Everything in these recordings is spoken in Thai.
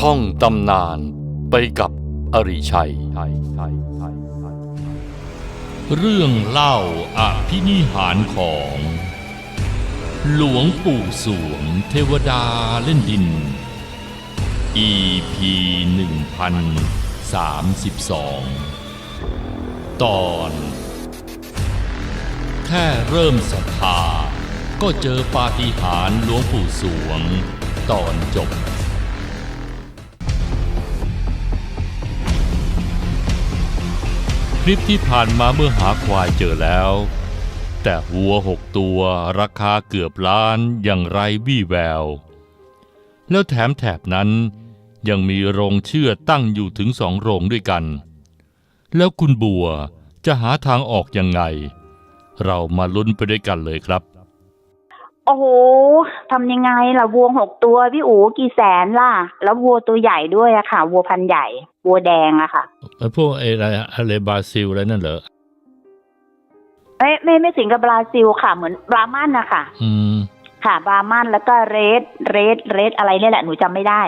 ท่องตำนานไปกับอริชัย เรื่องเล่าอภินิหารของ หลวงปู่สวงเทวดาเล่นดิน EP 1032 ตอน แค่เริ่มศรัทธาก็เจอปาฏิหาริย์หลวงปู่สวงตอนจบ ลิปที่ผ่านมาเมื่อหาควายเจอแล้ว แต่วัวหกตัวราคาเกือบล้านอย่างไรวี่แวว แล้วแถมแถบนั้นยังมีโรงเชื่อตั้งอยู่ถึงสองโรงด้วยกัน แล้วคุณบัวจะหาทางออกยังไง เรามาลุ้นไปด้วยกันเลยครับ โอ้โหทำยังไงล่ะวัวหกตัวพี่อู๋กี่แสนล่ะ แล้ววัวตัวใหญ่ด้วยอะค่ะ วัวพันธุ์ใหญ่ วัวแดงอะค่ะพวกอะไรอะไรบราซิลอะไรนั่นเหรอไม่ไม่ไม่ถึงกับบราซิลค่ะ เหมือนบรามันนะคะอืม ค่ะ บรามันแล้วก็เรดเรดเรดอะไรเนี่ยแหละหนูจำไม่ได้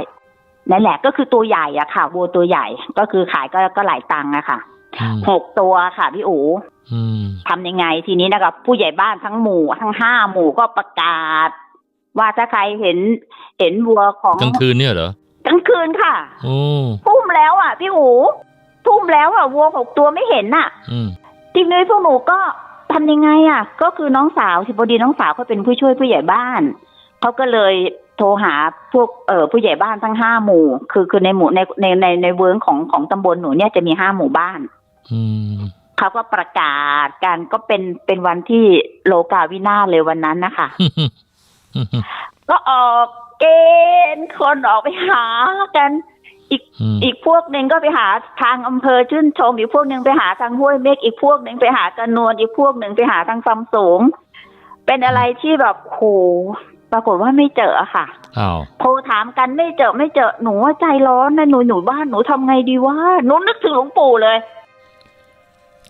นั่นแหละก็คือตัวใหญ่อะค่ะ วัวตัวใหญ่ก็คือขายก็ก็หลายตังค์อะค่ะอืม หกตัวค่ะพี่อู๋อืมทำยังไง ทีนี้นะครับผู้ใหญ่บ้านทั้งหมู่ทั้งห้าหมู่ก็ประกาศ ว่าถ้าใครเห็นเห็นวัวของกลางคืนเนี่ยเหรอกลางคืนค่ะโอ้ทุ่มแล้วอะ พี่หูทุ่มแล้วอะวัวหกตัวไม่เห็นน่ะอืมทีนี้พวกหนูก็ทำยังไงอะ ก็คือน้องสาวสิพอดีน้องสาวเขาเป็นผู้ช่วยผู้ใหญ่บ้านเขาก็เลยโทรหาพวกเอ่อผู้ใหญ่บ้านทั้งห้าหมู่ คือคือในหมู่ในในในในเวิร์งของของตำบลหนูเนี่ยจะมีห้าหมู่บ้านอืม เขาก็ประกาศกันก็เป็นเป็นวันที่โลกาวินาศเลยวันนั้นนะคะก็ออกเกณฑ์คนออกไปหากัน อีกอืมอีกพวกหนึ่งก็ไปหาทางอำเภอชื่นชมอีกพวกหนึ่งไปหาทางห้วยเมฆอีกพวกหนึ่งไปหากระนวลอีกพวกหนึ่งไปหาทางซ้ำสูง เป็นอะไรที่แบบโหปรากฏว่าไม่เจออะค่ะอ้าวโทรถามกันไม่เจอไม่เจอหนูว่าใจร้อนนะหนูหนูบ้านหนูทำไงดีวะหนูนึกถึงหลวงปู่เลย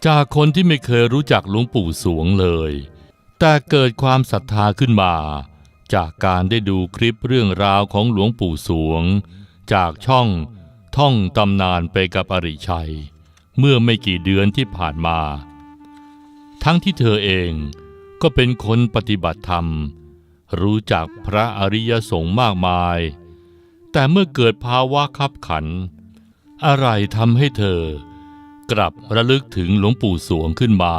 จากคนที่ไม่เคยรู้จักหลวงปู่สวงเลย แต่เกิดความศรัทธาขึ้นมา จากการได้ดูคลิปเรื่องราวของหลวงปู่สวง จากช่องท่องตำนานไปกับอริชัย เมื่อไม่กี่เดือนที่ผ่านมา ทั้งที่เธอเองก็เป็นคนปฏิบัติธรรม รู้จักพระอริยสงฆ์มากมาย แต่เมื่อเกิดภาวะคับขัน อะไรทำให้เธอ กลับระลึกถึงหลวงปู่สวงขึ้นมา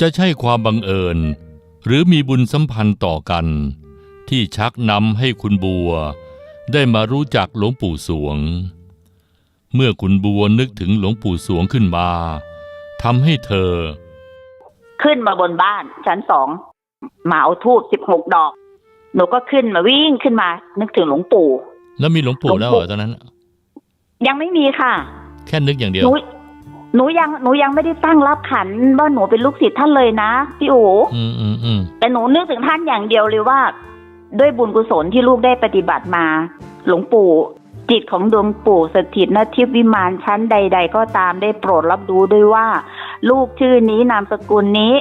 จะใช่ความบังเอิญ หรือมีบุญสัมพันธ์ต่อกัน ที่ชักนำให้คุณบัว ได้มารู้จักหลวงปู่สวง เมื่อคุณบัวนึกถึงหลวงปู่สวงขึ้นมาทำให้เธอ ขึ้นมาบนบ้านชั้นสองมาเอาทูบสิบหกดอก หนูก็ขึ้นมาวิ่งขึ้นมา นึกถึงหลวงปู่ แล้วมีหลวงปู่แล้วเหรอตอนนั้น ยังไม่มีค่ะ แค่นึกอย่างเดียหวนู หนูยังหนูยังไม่ได้ตั้งรับขันว่าหนูเป็นลูกศิษย์ท่านเลยนะพี่โออืมอืมอืมแต่หนูนึกถึงท่านอย่างเดียวเลยว่า ด้วยบุญกุศลที่ลูกได้ปฏิบัติมา หลวงปู่จิตของดวงปู่สถิตณทิพย์วิมานชั้นใด ๆ ก็ตามได้โปรดรับรู้ด้วยว่า ลูกชื่อนี้นามสกุลนี้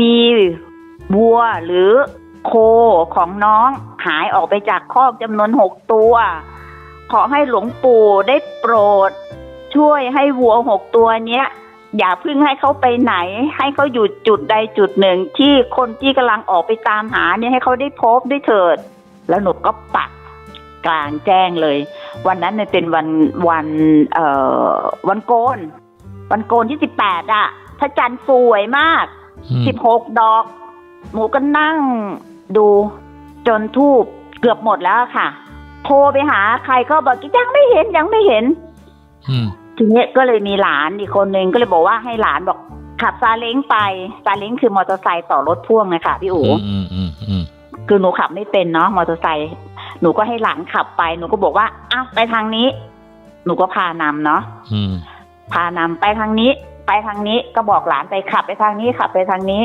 มีวัวหรือโคของน้องหายออกไปจากคอกจำนวนหกตัว ขอให้หลวงปู่ได้โปรด ช่วยให้วัวหกตัวเนี้ยอย่าเพึ่งให้เขาไปไหน ให้เขาอยู่จุดใดจุดหนึ่ง ที่คนที่กำลังออกไปตามหาเนี่ยให้เขาได้พบได้เถิด แล้วหนูก็ปักกลางแจ้งเลย วันนั้นเนี่ยเป็นวันวันเอ่อวันโกน วันโกนที่สิบแปดอะพระจันทร์สวยมากอืมสิบหกดอก หนูก็นั่งดูจนทูบเกือบหมดแล้วค่ะ โทรไปหาใครก็บอกยังไม่เห็นยังไม่เห็นอืม ทีนี้ก็เลยมีหลานอีกคนนึงก็เลยบอกว่าให้หลานบอกขับซาเล้งไปซาเล้งคือมอเตอร์ไซค์ต่อรถพ่วงนะคะพี่อู๋อืมอืมอืมคือหนูขับไม่เป็นเนาะมอเตอร์ไซค์หนูก็ให้หลานขับไป หนูก็บอกว่าอ้าวไปทางนี้ หนูก็พานำเนาะอืมพานำไปทางนี้ ไปทางนี้ก็บอกหลานไปขับไปทางนี้ขับไปทางนี้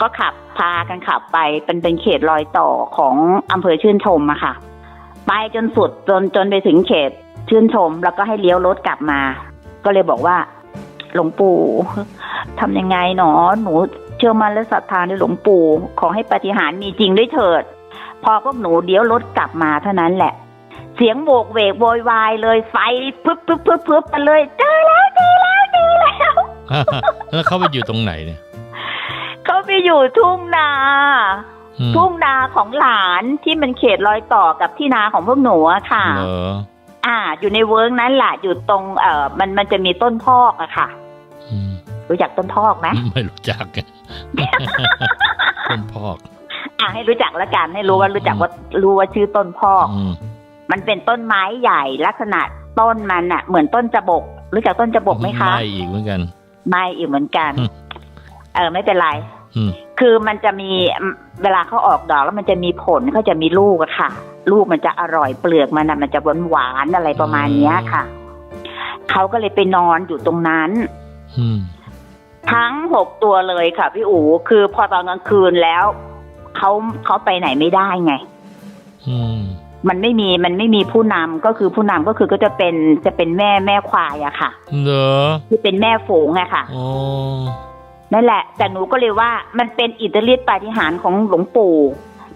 ก็ขับพากันขับไปเป็นเป็นเขตรอยต่อของอำเภอชื่นชมอะค่ะ ไปจนสุดจนจนไปถึงเขต ชื่นชม แล้วก็ให้เลี้ยวรถกลับมา ก็เลยบอกว่า หลวงปู่ทำยังไงหนอ หนูเชื่อมั่นและศรัทธาในหลวงปู่ ขอให้ปาฏิหารย์มีจริงด้วยเถิด พอพวกหนูเลี้ยวรถกลับมาเท่านั้นแหละ เสียงโบกเวกโวยวายเลยไฟพึบพึบพึบพึบกันเลยเจอแล้วเจอแล้วเจอแล้วแล้วเขาไปอยู่ตรงไหนเนี่ยเขาไปอยู่ทุ่งนาอืมทุ่งนาของหลานที่มันเขตรอยต่อกับที่นาของพวกหนูอะค่ะเหร ออ่า อยู่ในเวิร์กนั้นแหละอยู่ตรงเอ่อมันมันจะมีต้นพอกอะค่ะอืมรู้จักต้นพอกไหมไม่รู้จักต้นพอก อ่าให้รู้จักแล้วกันให้รู้ว่ารู้จักว่ารู้ว่าชื่อต้นพอกอืมมันเป็นต้นไม้ใหญ่ลักษณะต้นมันอะเหมือนต้นจบก รู้จักต้นจบกไหมคะไม่อีกเหมือนกันไม่อีกเหมือนกันอืมเออไม่เป็นไรอืมคือมันจะมีเวลาเขาออกดอกแล้วมันจะมีผลเขาจะมีลูกอะค่ะ ลูกมันจะอร่อยเปลือกมันอะมันจะหวานหวานๆอะไรประมาณเนี้ยค่ะเขาก็เลยไปนอนอยู่ตรงนั้นอืมทั้งหกตัวเลยค่ะ พี่อู๋คือพอตอนกลางคืนแล้วเขาเขาไปไหนไม่ได้ไงอืมมันไม่มีมันไม่มีผู้นำก็คือผู้นำก็คือก็จะเป็นจะเป็นแม่แม่ควายอะค่ะเหรอที่เป็นแม่ฝูงอะค่ะอ๋อนั่นแหละ แต่หนูก็เลยว่ามันเป็นอิทธิฤทธิปาฏิหาริย์ของหลวงปู่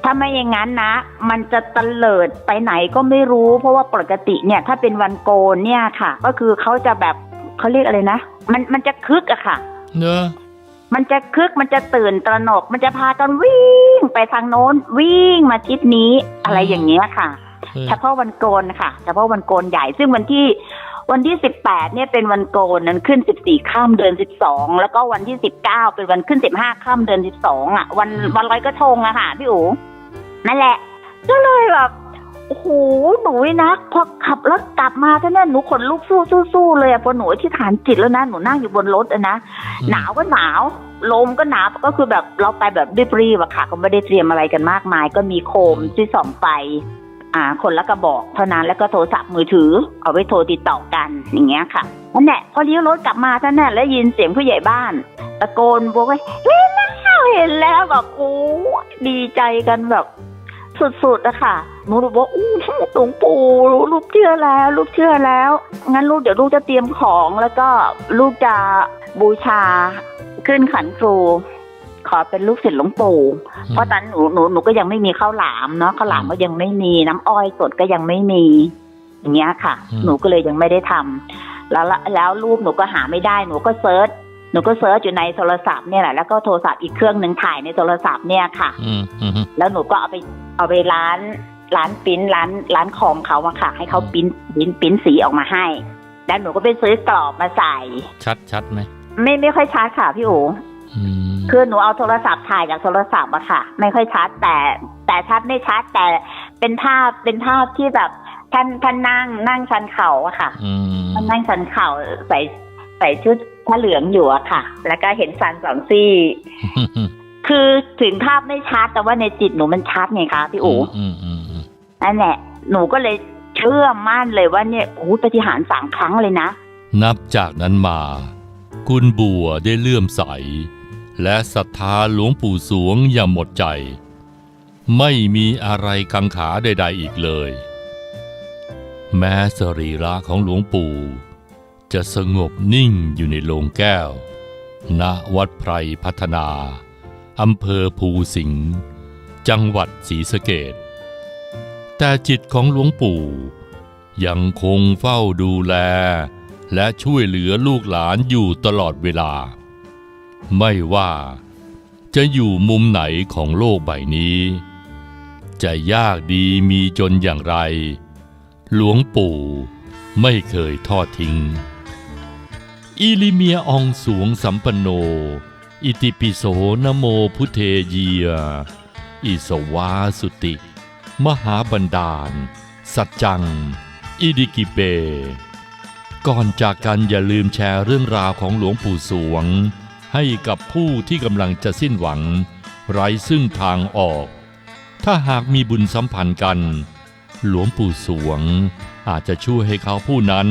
ถ้าไม่อย่างนั้นนะ มันจะตะเลิดไปไหนก็ไม่รู้ เพราะว่าปกติเนี่ย ถ้าเป็นวันโกนเนี่ยค่ะ ก็คือเขาจะแบบเขาเรียกอะไรนะ มันมันจะคึกอะค่ะ เนอะมันจะคึกมันจะตื่นตระหนก มันจะพากันวิ่งไปทางโน้นวิ่งมาทิศนี้อะไรอย่างเงี้ยค่ะเออเฉพาะวันโกนค่ะ เฉพาะวันโกนใหญ่ซึ่งวันที่วันที่สิบแปดเนี่ยเป็นวันโกนนั้นขึ้นสิบสี่ข้ามเดือนสิบสองแล้วก็วันที่สิบเก้าเป็นวันขึ้นสิบห้าข้ามเดือนสิบสองอะ วันวันลอยกระทงอะค่ะพี่อู๋ นั่นแหละ ก็เลยแบบโอ้โหหนูนี่นะพอขับรถกลับมาท่านั้นหนูขนลุกสู้สู้สู้เลยอะพอหนูที่ฐานจิตแล้วนะหนูนั่งอยู่บนรถอะนะหนาวก็หนาวลมก็หนาวก็คือแบบเราไปแบบรีบๆอะค่ะ ก็ไม่ได้เตรียมอะไรกันมากมาย ก็มีโคมที่ส่องไฟอ่า คนละกระบอกเท่านั้นแล้วก็โทรศัพท์มือถือ เอาไว้โทรติดต่อกันอย่างเงี้ยค่ะนั่นแหละพอเลี้ยวรถกลับมาท่านน่ะแล้วยินเสียงผู้ใหญ่บ้านตะโกนบอกว่าเห็นแล้วเห็นแล้วแบบโอ้ดีใจกันแบบ สุดๆอะค่ะหนูบอกว่าอู้หลวงปู่ลูกเชื่อแล้วลูกเชื่อแล้ว งั้นลูกเดี๋ยวลูกจะเตรียมของแล้วก็ลูกจะบูชาขึ้นขันครู ขอเป็นลูกศิษย์หลวงปู่ เพราะตอนนนหนูหนูหนูก็ยังไม่มีข้าวหลามเนาะข้าวหลามก็ยังไม่มีน้ำอ้อยสดก็ยังไม่มี อย่างเงี้ยค่ะอืมหนูก็เลยยังไม่ได้ทำแล้วละแล้วรูปหนูก็หาไม่ได้หนูก็เซิร์ช หนูก็เซิร์ชอยู่ในโทรศัพท์เนี่ยแหละแล้วก็โทรศัพท์อีกเครื่องหนึ่งถ่ายในโทรศัพท์เนี่ยค่ะอืมอืมแล้วหนูก็เอาไปเอาไปร้านร้านปริ้นร้านร้านคอมเขาอะค่ะ ให้เขาปริ้นปริ้นปริ้นสีออกมาให้ แล้วหนูก็ไปซื้อกรอบมาใส่ ชัดชัดไหมไม่ไม่ค่อยชัดค่ะพี่โออืมคือหนูเอาโทรศัพท์ถ่ายจากโทรศัพท์อะค่ะ ไม่ค่อยชัดแต่แต่ชัดไม่ชัดแต่เป็นภาพเป็นภาพที่แบบท่านท่านนั่งนั่งชันเข่าอะค่ะอืมท่านนั่งชันเข่าใส่ ใส่ชุดผ้าเหลืองอยู่อะค่ะ แล้วก็เห็นสันสองซี่ คือถึงภาพไม่ชัดแต่ว่าในจิตหนูมันชัดไงคะพี่โออืมอืมอืมนั่นแหละหนูก็เลยเชื่อมั่นเลยว่าเนี่ยโอ้โหปฏิหารย์สามครั้งเลยนะ นับจากนั้นมา คุณบัวได้เลื่อมใส และศรัทธาหลวงปู่สวงอย่างหมดใจ ไม่มีอะไรกังขาใดๆอีกเลย แม้สรีระของหลวงปู่ จะสงบนิ่งอยู่ในโลงแก้ว ณวัดไพรพัฒนา อำเภอภูสิงห์จังหวัดศรีสะเกดแต่จิตของหลวงปู่ ยังคงเฝ้าดูแล และช่วยเหลือลูกหลานอยู่ตลอดเวลา ไม่ว่าจะอยู่มุมไหนของโลกใบนี้ จะยากดีมีจนอย่างไร หลวงปู่ไม่เคยทอดทิ้ง อิลิเมียองสวงสัมปโน อิติปิโสนโมพุเทเยีย อิสวาสุติ มหาบันดาล สัจจัง อิดิกิเป ก่อนจากกันอย่าลืมแชร์เรื่องราวของหลวงปู่สวง ให้กับผู้ที่กำลังจะสิ้นหวัง ไร้ซึ่งทางออก ถ้าหากมีบุญสัมพันธ์กัน หลวงปู่สวงอาจจะช่วยให้เขาผู้นั้น